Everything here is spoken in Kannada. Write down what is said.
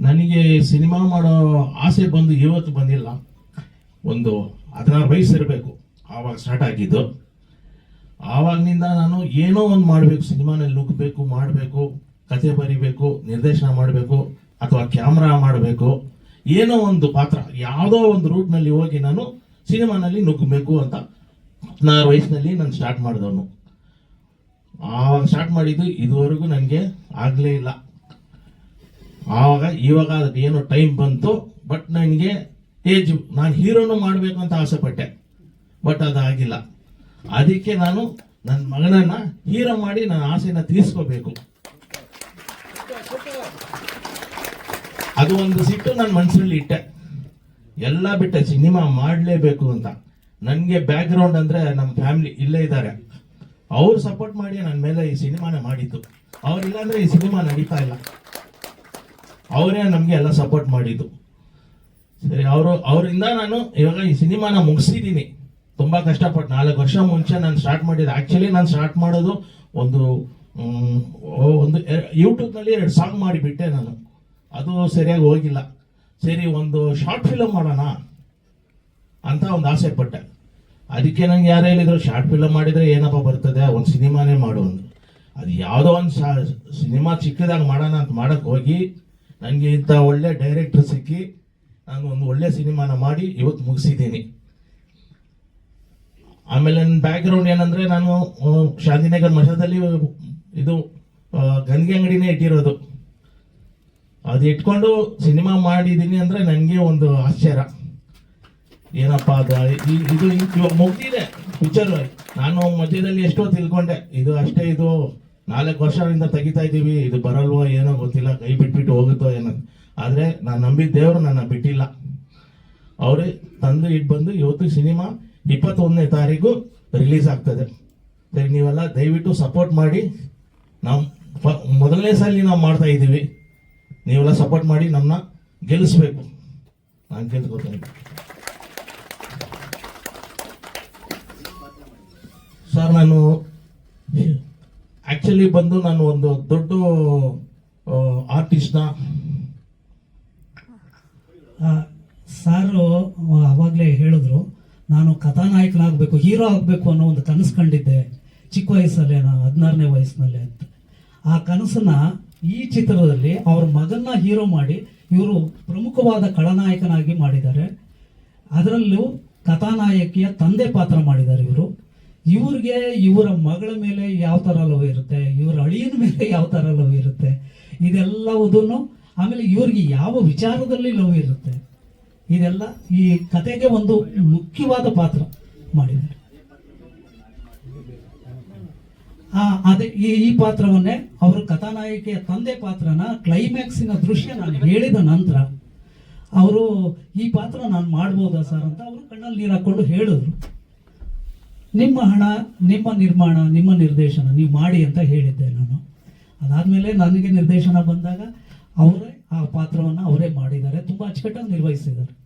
ನನಗೆ ಸಿನಿಮಾ ಮಾಡೋ ಆಸೆ ಬಂದು ಇವತ್ತು ಬಂದಿಲ್ಲ. ಒಂದು ಹದಿನಾರು ವಯಸ್ಸು ಇರಬೇಕು. ಆವಾಗ ಸ್ಟಾರ್ಟ್ ಆಗಿದ್ದು. ಆವಾಗಿನಿಂದ ನಾನು ಏನೋ ಒಂದು ಮಾಡಬೇಕು. ಸಿನಿಮಾನಲ್ಲಿ ನುಗ್ಗಬೇಕು ಮಾಡಬೇಕು, ಕತೆ ಬರಿಬೇಕು, ನಿರ್ದೇಶನ ಮಾಡಬೇಕು, ಅಥವಾ ಕ್ಯಾಮ್ರಾ ಮಾಡಬೇಕು. ಏನೋ ಒಂದು ಪಾತ್ರ. ಯಾವುದೋ ಒಂದು ರೂಟ್ನಲ್ಲಿ ಹೋಗಿ ನಾನು ಸಿನಿಮಾನಲ್ಲಿ ನುಗ್ಗಬೇಕು ಅಂತ ಹದಿನಾರು ವಯಸ್ಸಿನಲ್ಲಿ ನಾನು ಸ್ಟಾರ್ಟ್ ಮಾಡಿದವನು. ಆವಾಗ ಸ್ಟಾರ್ಟ್ ಮಾಡಿದ್ದು ಇದುವರೆಗೂ ನನಗೆ ಆಗಲೇ ಇಲ್ಲ. ಆವಾಗ ಇವಾಗ ಅದಕ್ಕೆ ಏನೋ ಟೈಮ್ ಬಂತು ಬಟ್ ನನಗೆ ಏಜ್ ನಾನು ಹೀರೋನು ಮಾಡಬೇಕು ಅಂತ ಆಸೆ ಪಟ್ಟೆ ಬಟ್ ಅದಾಗಿಲ್ಲ. ಅದಕ್ಕೆ ನಾನು ನನ್ನ ಮಗನನ್ನ ಹೀರೋ ಮಾಡಿ ನನ್ನ ಆಸೆನ ತೀರಿಸ್ಕೋಬೇಕು. ಅದು ಒಂದು ಸಿಟ್ಟು ನನ್ನ ಮನಸ್ಸಲ್ಲಿ ಇಟ್ಟೆ. ಎಲ್ಲ ಬಿಟ್ಟೆ, ಸಿನಿಮಾ ಮಾಡಲೇಬೇಕು ಅಂತ. ನನಗೆ ಬ್ಯಾಕ್ಗ್ರೌಂಡ್ ಅಂದರೆ ನಮ್ಮ ಫ್ಯಾಮಿಲಿ ಇಲ್ಲೇ ಇದ್ದಾರೆ. ಅವ್ರು ಸಪೋರ್ಟ್ ಮಾಡಿ ನನ್ನ ಮೇಲೆ ಈ ಸಿನಿಮಾನ ಮಾಡಿದ್ದು. ಅವ್ರಿಲ್ಲ ಅಂದರೆ ಈ ಸಿನಿಮಾ ನಡೀತಾ ಇಲ್ಲ. ಅವರೇ ನಮಗೆ ಎಲ್ಲ ಸಪೋರ್ಟ್ ಮಾಡಿದ್ದು. ಸರಿ, ಅವರು, ಅವರಿಂದ ನಾನು ಇವಾಗ ಈ ಸಿನಿಮಾನ ಮುಗಿಸಿದ್ದೀನಿ ತುಂಬ ಕಷ್ಟಪಟ್ಟು ನಾಲ್ಕು ವರ್ಷ ಮುಂಚೆ ನಾನು ಸ್ಟಾರ್ಟ್ ಮಾಡಿದ್ದೆ. ಆ್ಯಕ್ಚುಲಿ ನಾನು ಸ್ಟಾರ್ಟ್ ಮಾಡೋದು ಒಂದು ಒಂದು ಯೂಟ್ಯೂಬ್ನಲ್ಲಿ ಎರಡು ಸಾಂಗ್ ಮಾಡಿಬಿಟ್ಟೆ ನಾನು. ಅದು ಸರಿಯಾಗಿ ಹೋಗಿಲ್ಲ. ಸರಿ, ಒಂದು ಶಾರ್ಟ್ ಫಿಲಮ್ ಮಾಡೋಣ ಅಂತ ಒಂದು ಆಸೆ ಪಟ್ಟೆ. ಅದಕ್ಕೆ ನಂಗೆ ಯಾರು ಹೇಳಿದ್ರು ಶಾರ್ಟ್ ಫಿಲಮ್ ಮಾಡಿದರೆ ಏನಪ್ಪ ಬರ್ತದೆ? ಒಂದು ಸಿನಿಮಾನೇ ಮಾಡು ಅಂತ ಅದು ಯಾವುದೋ ಒಂದು ಸಿನಿಮಾ ಚಿಕ್ಕದಾಗಿ ಮಾಡೋಣ ಅಂತ ಮಾಡಕ್ಕೆ ಹೋಗಿ ನನಗೆ ಇಂಥ ಒಳ್ಳೆ ಡೈರೆಕ್ಟರ್ ಸಿಕ್ಕಿ ನಾನು ಒಂದು ಒಳ್ಳೆ ಸಿನಿಮಾನ ಮಾಡಿ ಇವತ್ತು ಮುಗಿಸಿದ್ದೀನಿ. ಆಮೇಲೆ ನನ್ನ ಬ್ಯಾಕ್ಗ್ರೌಂಡ್ ಏನಂದರೆ ನಾನು ಶಾಂತಿನಗರ್ ಮಠದಲ್ಲಿ ಇದು ಗಂಗೆ ಅಂಗಡಿನೇ ಇಟ್ಟಿರೋದು. ಅದು ಇಟ್ಕೊಂಡು ಸಿನಿಮಾ ಮಾಡಿದ್ದೀನಿ ಅಂದರೆ ನನಗೆ ಒಂದು ಆಶ್ಚರ್ಯ. ಏನಪ್ಪ ಅದು ಇದು ಮುಗ್ದಿದೆ ಪಿಕ್ಚರ್ ನಾನು ಮಧ್ಯದಲ್ಲಿ ಎಷ್ಟೋ ತಿಳ್ಕೊಂಡೆ, ಇದು ಅಷ್ಟೇ, ಇದು ನಾಲ್ಕು ವರ್ಷದಿಂದ ತೆಗಿತಾ ಇದ್ದೀವಿ, ಇದು ಬರಲ್ವೋ ಏನೋ ಗೊತ್ತಿಲ್ಲ, ಕೈ ಬಿಟ್ಬಿಟ್ಟು ಹೋಗುತ್ತೋ ಏನೋ. ಆದರೆ ನಾನು ನಂಬಿದ ದೇವರು ನನ್ನ ಬಿಟ್ಟಿಲ್ಲ. ಅವರೇ ತಂದು ಇಟ್ಟು ಬಂದು ಇವತ್ತು ಸಿನಿಮಾ ಇಪ್ಪತ್ತೊಂದನೇ ತಾರೀಕು ರಿಲೀಸ್ ಆಗ್ತದೆ. ನೀವೆಲ್ಲ ದಯವಿಟ್ಟು ಸಪೋರ್ಟ್ ಮಾಡಿ, ನಾವು ಫ- ಮೊದಲನೇ ಸಲ ನಾವು ಮಾಡ್ತಾ ಇದ್ದೀವಿ. ನೀವೆಲ್ಲ ಸಪೋರ್ಟ್ ಮಾಡಿ ನಮ್ಮನ್ನ ಗೆಲ್ಲಿಸ್ಬೇಕು. ನಾನು ಕೇಳ್ಕೊತೀನಿ ಸರ್ ನಾನು ಆಕ್ಚುಲಿ ಬಂದು ನಾನು ಒಂದು ದೊಡ್ಡ ಆರ್ಟಿಸ್ಟ್ನ ಸಾರು ಅವಾಗಲೇ ಹೇಳಿದ್ರು, ನಾನು ಕಥಾನಾಯಕನಾಗಬೇಕು, ಹೀರೋ ಆಗಬೇಕು ಅನ್ನೋ ಒಂದು ಕನಸು ಕಂಡಿದ್ದೆ, ಚಿಕ್ಕ ವಯಸ್ಸಲ್ಲೇ ನಾನು ಹದಿನಾರನೇ ವಯಸ್ಸಿನಲ್ಲೇ ಅಂತ. ಆ ಕನಸನ್ನ ಈ ಚಿತ್ರದಲ್ಲಿ ಅವ್ರ ಮಗನ್ನ ಹೀರೋ ಮಾಡಿ, ಇವರು ಪ್ರಮುಖವಾದ ಖಳನಾಯಕನಾಗಿ ಮಾಡಿದ್ದಾರೆ. ಅದರಲ್ಲೂ ಕಥಾನಾಯಕಿಯ ತಂದೆ ಪಾತ್ರ ಮಾಡಿದ್ದಾರೆ ಇವರು. ಇವ್ರಿಗೆ ಇವರ ಮಗಳ ಮೇಲೆ ಯಾವ ಥರ ಲವ್ ಇರುತ್ತೆ, ಇವರ ಅಳಿಯನ ಮೇಲೆ ಯಾವ ಥರ ಲವ್ ಇರುತ್ತೆ, ಇದೆಲ್ಲವುದನ್ನು ಆಮೇಲೆ ಇವ್ರಿಗೆ ಯಾವ ವಿಚಾರದಲ್ಲಿ ಲವ್ ಇರುತ್ತೆ, ಇದೆಲ್ಲ ಈ ಕತೆಗೆ ಒಂದು ಮುಖ್ಯವಾದ ಪಾತ್ರ ಮಾಡಿದ್ದಾರೆ. ಅದೇ ಈ ಈ ಪಾತ್ರವನ್ನೇ ಅವರು ಕಥಾನಾಯಕಿಯ ತಂದೆ ಪಾತ್ರನ ಕ್ಲೈಮ್ಯಾಕ್ಸಿನ ದೃಶ್ಯ ನಾನು ಹೇಳಿದ ನಂತರ ಅವರು ಈ ಪಾತ್ರ ನಾನು ಮಾಡ್ಬೋದಾ ಸರ್ ಅಂತ ಅವರು ಕಣ್ಣಲ್ಲಿ ನೀರು ಹಾಕೊಂಡು ಹೇಳಿದ್ರು. ನಿಮ್ಮ ಹಣ, ನಿಮ್ಮ ನಿರ್ಮಾಣ, ನಿಮ್ಮ ನಿರ್ದೇಶನ, ನೀವು ಮಾಡಿ ಅಂತ ಹೇಳಿದ್ದೆ ನಾನು. ಅದಾದಮೇಲೆ ನನಗೆ ನಿರ್ದೇಶನ ಬಂದಾಗ ಅವರೇ ಆ ಪಾತ್ರವನ್ನು ಅವರೇ ಮಾಡಿದ್ದಾರೆ. ತುಂಬ ಅಚ್ಚುಕಟ್ಟಾಗಿ ನಿರ್ವಹಿಸಿದ್ದಾರೆ.